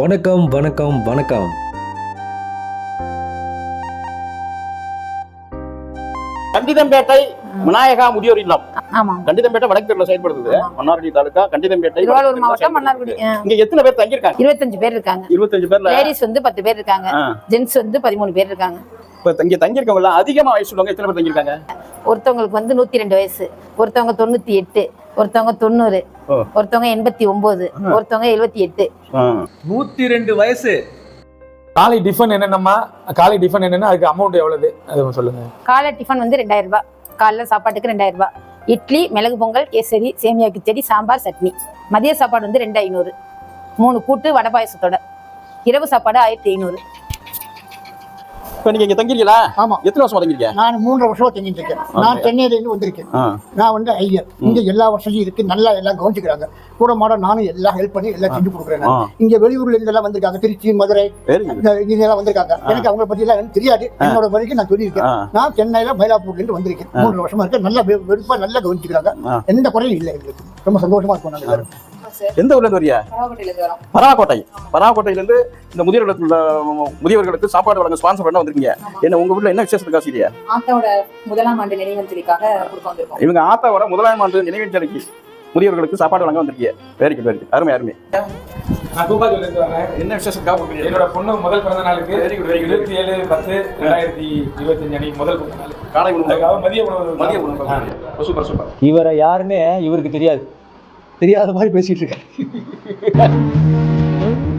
வணக்கம் வணக்கம் வணக்கம். கண்டிதம்பேட்டை விநாயகா முதியோர் இல்லம். கண்டிதம்பேட்டை வடக்கு தெருல செயல்படுது. மன்னார்குடி தாலுகா கண்டிதம்பேட்டை திருவாரூர் மாவட்டம். மன்னார்குடி. இங்க எத்தனை பேர் தங்கியிருக்காங்க? இருபத்தஞ்சு பேர் இருக்காங்க. இருபத்தஞ்சு பேர்ல? லேடிஸ் வந்து பத்து பேர் இருக்காங்க. ஜென்ஸ் வந்து பதிமூணு பேர் இருக்காங்க. இப்ப இங்க தங்கியிருக்கவங்க எல்லாம் அதிகமா வயசு உள்ளவங்க எத்தனை பேர் தங்கியிருக்காங்க? ஒருத்தவங்களுக்கு வந்து நூத்தி ரெண்டு வயசு ஒருத்தவங்க தொண்ணூத்தி எட்டு. ஒருத்தவங்க தொண்ணூறு. ஒருத்தவங்க எண்பத்தி ஒன்பது ஒருத்தவங்க எழுபத்தி எட்டு. நூத்தி ரெண்டு வயசு. காலை டிஃபன் என்னென்னம்மா? காலை டிஃபன் என்னன்னா? அதுக்கு அமௌண்ட் எவ்வளவு? அது சொல்லுங்க. காலை டிஃபன் வந்து ரெண்டாயிரம் ரூபாய். காலைல சாப்பாட்டுக்கு ரெண்டாயிரம் ரூபாய். இட்லி மிளகு பொங்கல் கேசரி சேமியா கிச்சடி சாம்பார் சட்னி. மதிய சாப்பாடு வந்து ரெண்டு ஐநூறு. மூணு கூட்டு வடை பாயசத்தோட. இரவு சாப்பாடு ஆயிரத்தி ஐநூறு. இப்ப நீங்க இங்க தங்கிருக்கீங்களா ஆமா. எத்தனை வருஷமா தங்கிருக்கீங்க நான் மூன்றரை வருஷமா தங்கிட்டு இருக்கேன் நான் சென்னையில இருந்து வந்திருக்கேன். நான் வந்து ஐயர். இங்க எல்லா வசதியும் இருக்கு. நல்லா எல்லாம் கவனிச்சுக்கிறாங்க. கூட மாட நானும் எல்லாம் ஹெல்ப் பண்ணி எல்லாம் செஞ்சு கொடுக்குறேன். இங்க வெளியூர்ல இருந்து எல்லாம் வந்திருக்காங்க. திருச்சி மதுரை எல்லாம் வந்திருக்காங்க. எனக்கு அவங்கள பத்தி எல்லாம் தெரியாது. என்னோட வரைக்கும் நான் சொல்லியிருக்கேன். நான் சென்னையில மயிலாப்பூர்ல இருந்து வந்திருக்கேன். மூன்று வருஷமா இருக்கேன் நல்லா வெறுப்பா நல்லா கவனிச்சுக்கிறாங்க. எந்த குறையும் இல்லை எங்களுக்கு. ரொம்ப சந்தோஷமா இருக்கும் நாங்க எல்லாரும். எந்த ஊர்ல இருந்து வரியா? பராக்கோட்டை பராக்கோட்டையில இருந்து இந்த முதியோர்களுக்கு உள்ள முதியவர்களுக்கு சாப்பாடு வழங்க ஸ்பான்சர் பண்ண வந்திருக்கீங்க. என்ன உங்க ஊர்ல என்ன விசேஷத்துக்கு ஆசிரியா ஆத்தாவோட முதலாம் ஆண்டு நினைவஞ்சலிக்காக இவங்க ஆத்தாவோட முதலாம் ஆண்டு நினைவஞ்சலிக்கு முதியவர்களுக்கு சாப்பாடு வழங்க வந்திருக்கீங்க. வெரி குட் வெரி குட் அருமை அருமை. நான் வரேன். என்ன கொடுக்குறீங்க? என்னோட பொண்ணு முதல் பிறந்த நாளுக்கு. இருபத்தி ஏழு பத்து ரெண்டாயிரத்தி இருபத்தஞ்சு அன்னைக்கு முதல் பிறந்த நாள். காலை உணவு. மதிய உணவு மதிய உணவு சூப்பர் சூப்பர். இவரை யாருன்னு இவருக்கு தெரியாது. தெரியாத மாதிரி பேசிட்டு இருக்காரு